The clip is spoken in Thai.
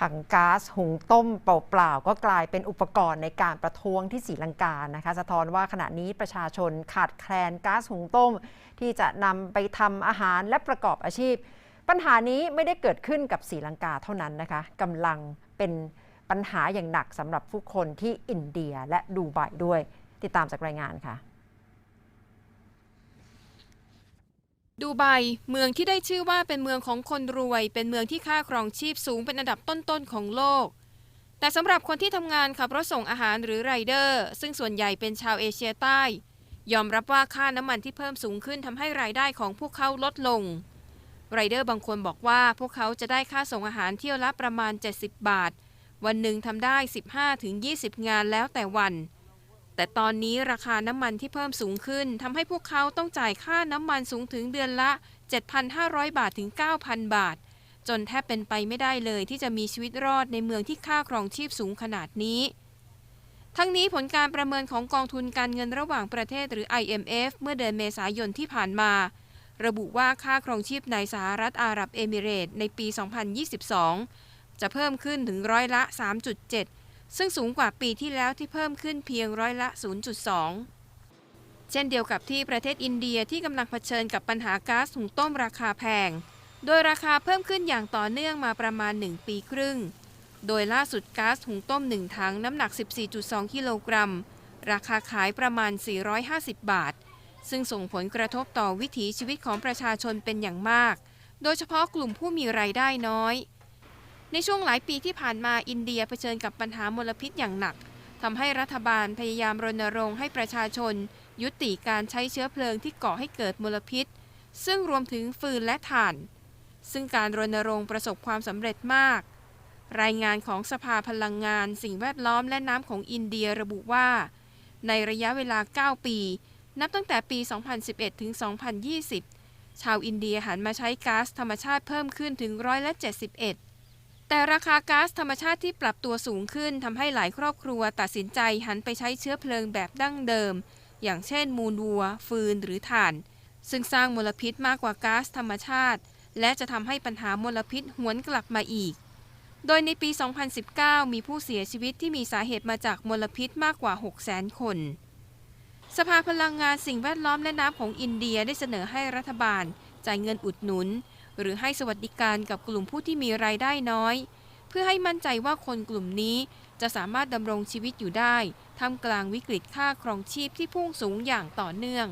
ถังก๊าซหุงต้มเปล่าๆก็กลายเป็นอุปกรณ์ในการประท้วงที่ศรีลังกานะคะ สะท้อนว่าขณะนี้ประชาชนขาดแคลนก๊าซหุงต้ม ที่จะนำไปทำอาหารและประกอบอาชีพ ปัญหานี้ไม่ได้เกิดขึ้นกับศรีลังกาเท่านั้นนะคะกำลังเป็นปัญหาอย่างหนักสำหรับผู้คนที่อินเดียและดูไบด้วย ติดตามจากรายงานค่ะ ดูไบเมืองที่ได้ชื่อว่าเป็นเมืองของคนรวย เป็นเมืองที่ค่าครองชีพสูงเป็นอันดับต้นๆของโลก แต่สำหรับคนที่ทำงานขับรถส่งอาหารหรือไรเดอร์ ซึ่งส่วนใหญ่เป็นชาวเอเชียใต้ ยอมรับว่าค่าน้ำมันที่เพิ่มสูงขึ้นทำให้รายได้ของพวกเขาลดลงไรเดอร์บางคนบอกว่าพวกเขาจะได้ค่าส่งอาหารเที่ยวละประมาณ 70 บาท วันหนึ่งทำได้ 15-20 งานแล้วแต่วัน แต่ตอนนี้ราคาน้ำมันที่เพิ่มสูงขึ้นทำให้พวกเขาต้องจ่ายค่าน้ำมันสูงถึงเดือนละ 7,500 บาทถึง 9,000 บาท จนแทบเป็นไปไม่ได้เลยที่จะมีชีวิตรอดในเมืองที่ค่าครองชีพสูงขนาดนี้ ทั้งนี้ผลการประเมินของกองทุนการเงินระหว่างประเทศหรือ IMF เมื่อเดือนเมษายนที่ผ่านมา ระบุว่าค่าครองชีพในสหรัฐอาหรับเอมิเรตส์ในปี 2022 จะเพิ่มขึ้นถึงร้อยละ 3.7 ซึ่งสูงกว่าปีที่แล้วที่เพิ่มขึ้นเพียงร้อยละ 0.2 เช่นเดียวกับที่ประเทศอินเดียที่กำลังเผชิญกับปัญหาก๊าซหุงต้มราคาแพง โดยราคาเพิ่มขึ้นอย่างต่อเนื่องมาประมาณ 1 ปีครึ่ง โดยล่าสุดก๊าซหุงต้ม 1 ถังน้ำหนัก 14.2 กิโลกรัม ราคาขายประมาณ 450 บาท ซึ่งส่งผลกระทบต่อวิถีชีวิตของประชาชนเป็นอย่างมาก โดยเฉพาะกลุ่มผู้มีรายได้น้อย ในช่วงหลายปีที่ผ่านมาอินเดียเผชิญกับปัญหามลพิษอย่างหนักทำให้รัฐบาลพยายามรณรงค์ให้ประชาชน ยุติการใช้เชื้อเพลิงที่ก่อให้เกิดมลพิษ ซึ่งรวมถึงฟืนและถ่าน ซึ่งการรณรงค์ประสบความสำเร็จมาก รายงานของสภาพลังงาน สิ่งแวดล้อมและน้ำของอินเดียระบุว่า ในระยะเวลา 9 ปี นับตั้งแต่ปี 2011 ถึง 2020 ชาวอินเดียหันมาใช้ก๊าซธรรมชาติเพิ่มขึ้นถึงร้อยละ 71 แต่ราคาก๊าซธรรมชาติที่ปรับตัวสูงขึ้นทำให้หลายครอบครัวตัดสินใจหันไปใช้เชื้อเพลิงแบบดั้งเดิม อย่างเช่น มูลวัว ฟืนหรือถ่าน ซึ่งสร้างมลพิษมากกว่าก๊าซธรรมชาติ และจะทำให้ปัญหามลพิษหวนกลับมาอีก โดยในปี 2019 มีผู้เสียชีวิตที่มีสาเหตุมาจากมลพิษมากกว่า 600,000 คน สภาพลังงานสิ่งแวดล้อมและน้ำของอินเดียได้เสนอให้รัฐบาลจ่ายเงินอุดหนุน หรือให้สวัสดิการกับกลุ่มผู้ที่มีรายได้น้อย เพื่อให้มั่นใจว่าคนกลุ่มนี้จะสามารถดำรงชีวิตอยู่ได้ท่ามกลางวิกฤตค่าครองชีพที่พุ่งสูงอย่างต่อเนื่อง